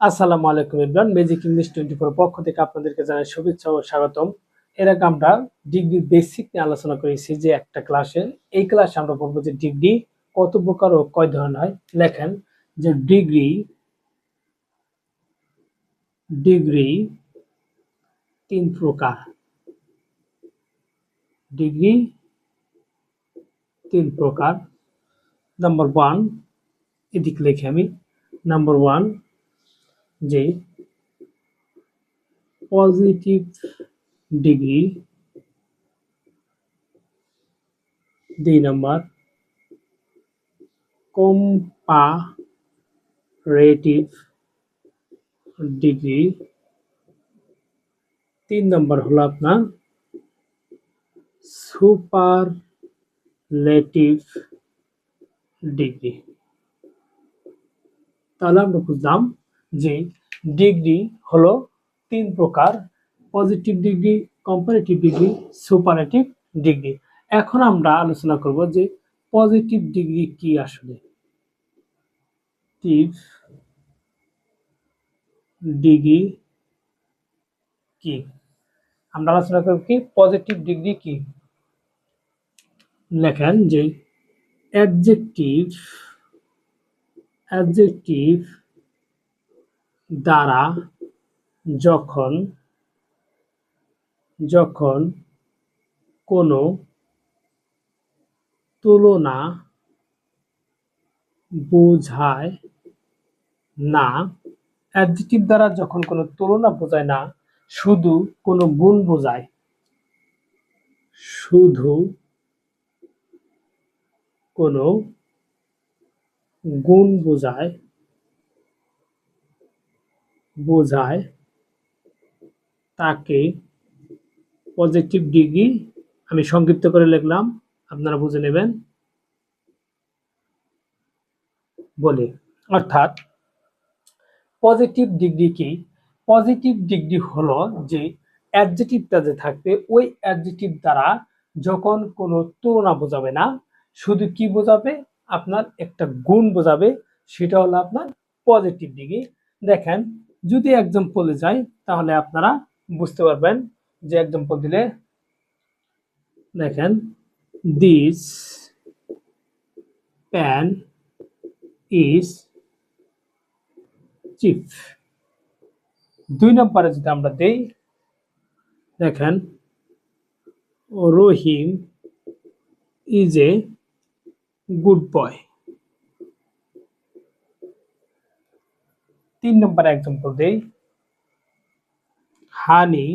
আসসালামু আলাইকুম Imran magic English twenty four পক্ষ থেকে আপনাদেরকে জানাই শুভেচ্ছা ও স্বাগতম। এর আগে আমরা ডিগ্রি বেসিক নিয়ে আলোচনা করেছি যে একটা ক্লাসে এই ক্লাসে আমরা বলব যে ডিগ্রি কত প্রকার ও কয় ধরনের হয়। লেখেন যে ডিগ্রি ডিগ্রি তিন প্রকার। ডিগ্রি তিন প্রকার। নাম্বার ওয়ান এদিকে লিখে আমি। নাম্বার ওয়ান যে পজিটিভ ডিগ্রি দুই নাম্বার কম্পারেটিভ ডিগ্রি তিন নম্বর হলো আপনার সুপারলেটিভ ডিগ্রি তাহলে আমরা বুঝলাম যে ডিগ্রি হলো তিন প্রকার, positive degree comparative degree superlative degree. এখন আমরা আলোচনা করব যে পজিটিভ ডিগ্রি কি আসলে? টিভ ডিগ্রি কি? আমরা আলোচনা করব কি পজিটিভ ডিগ্রি কি? লেখেন যে অ্যাডজেক্টিভ অ্যাডজেক্টিভ দ্বারা যখন যখন কোনো তুলনা বোঝায় না অ্যাডজেক্টিভ দ্বারা যখন কোনো তুলনা বোঝায় না, শুধু কোনো গুণ বোঝায়। শুধু কোনো গুণ বোঝায় বোঝায় তাকে পজিটিভ ডিগ্রি আমি সংক্ষিপ্ত করে লিখলাম, আপনারা বুঝে নেবেন। বলে, অর্থাৎ পজিটিভ ডিগ্রি কি? পজিটিভ ডিগ্রি হলো যে অ্যাডজেটিভটা যে থাকবে, ওই অ্যাডজেটিভ দ্বারা যখন কোনো তুলনা বোঝাবে না, শুধু কি বোঝাবে? আপনার একটা গুণ বোঝাবে, সেটা হলো আপনার পজিটিভ ডিগ্রি দেখেন যদি এক্সাম্পলে যাই তাহলে আপনারা বুঝতে পারবেন যে এক্সাম্পল দিলে, দেখেন দিস প্যান ইজ চিফ দুই নম্বরে যদি আমরা দেই, দেখেন রহিম ইজ এ গুড বয় তিন নম্বর এক্সাম্পল দেই। Honey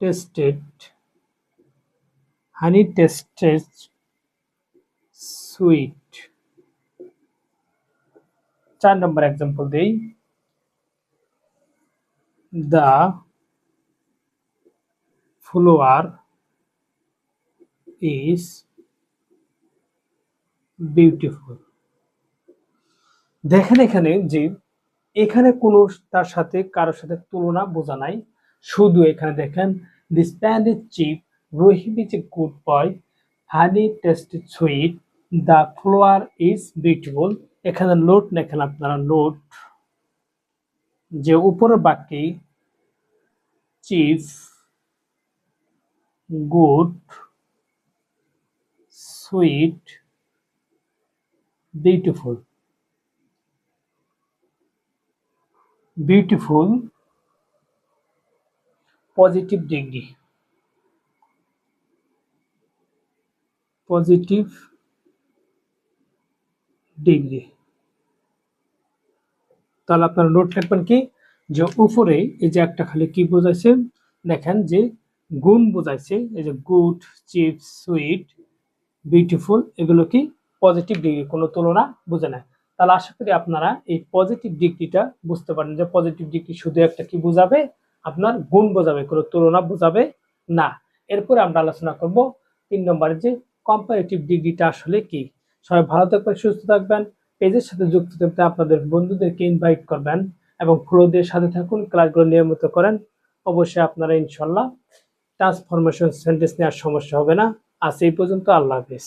tested honey tested sweet চার নম্বর এক্সাম্পল দেই। দ্য ফ্লোয়ার ইজ বিউটিফুল দেখেন এখানে যে এখানে কোনো তার সাথে কারোর সাথে তুলনা বোঝা নাই। শুধু এখানে দেখেন the is cheap Rahim is a good boy honey taste sweet the flower is beautiful এখানে নোট লেখেন আপনারা নোট যে উপরের বাক্যে cheap good sweet beautiful beautiful positive degree positive degree তাহলে আপনারা নোট লিখবেন কি? যে উপরে এই যে একটা খালি কি বোঝাইছে? দেখেন যে গুণ বোঝাইছে, এই যে গুড চিপস সুইট বিউটিফুল এগুলো কি পজিটিভ ডিগ্রি কোনো তুলনা বোঝে না। তাহলে আশা করি আপনারা এই পজিটিভ ডিগ্রিটা বুঝতে পারেন যে পজিটিভ ডিগ্রি শুধু একটা কি বোঝাবে? আপনার গুণ বোঝাবে, কোনো তুলনা বোঝাবে না। এরপরে আমরা আলোচনা করব তিন নম্বরে যে কম্পারেটিভ ডিগ্রিটা আসলে কি। সবাই ভালো থাকবেন, সুস্থ থাকবেন। পেজের সাথে যুক্ত থাকতে আপনাদের বন্ধুদেরকে ইনভাইট করবেন এবং ফ্লোদের সাথে থাকুন, ক্লাসগুলো নিয়মিত করেন। অবশ্যই আপনারা ইনশাল্লাহ ট্রান্সফরমেশন সেন্টেন্স নেওয়ার সমস্যা হবে না। আজ এই পর্যন্ত, আল্লাহ হাফিজ।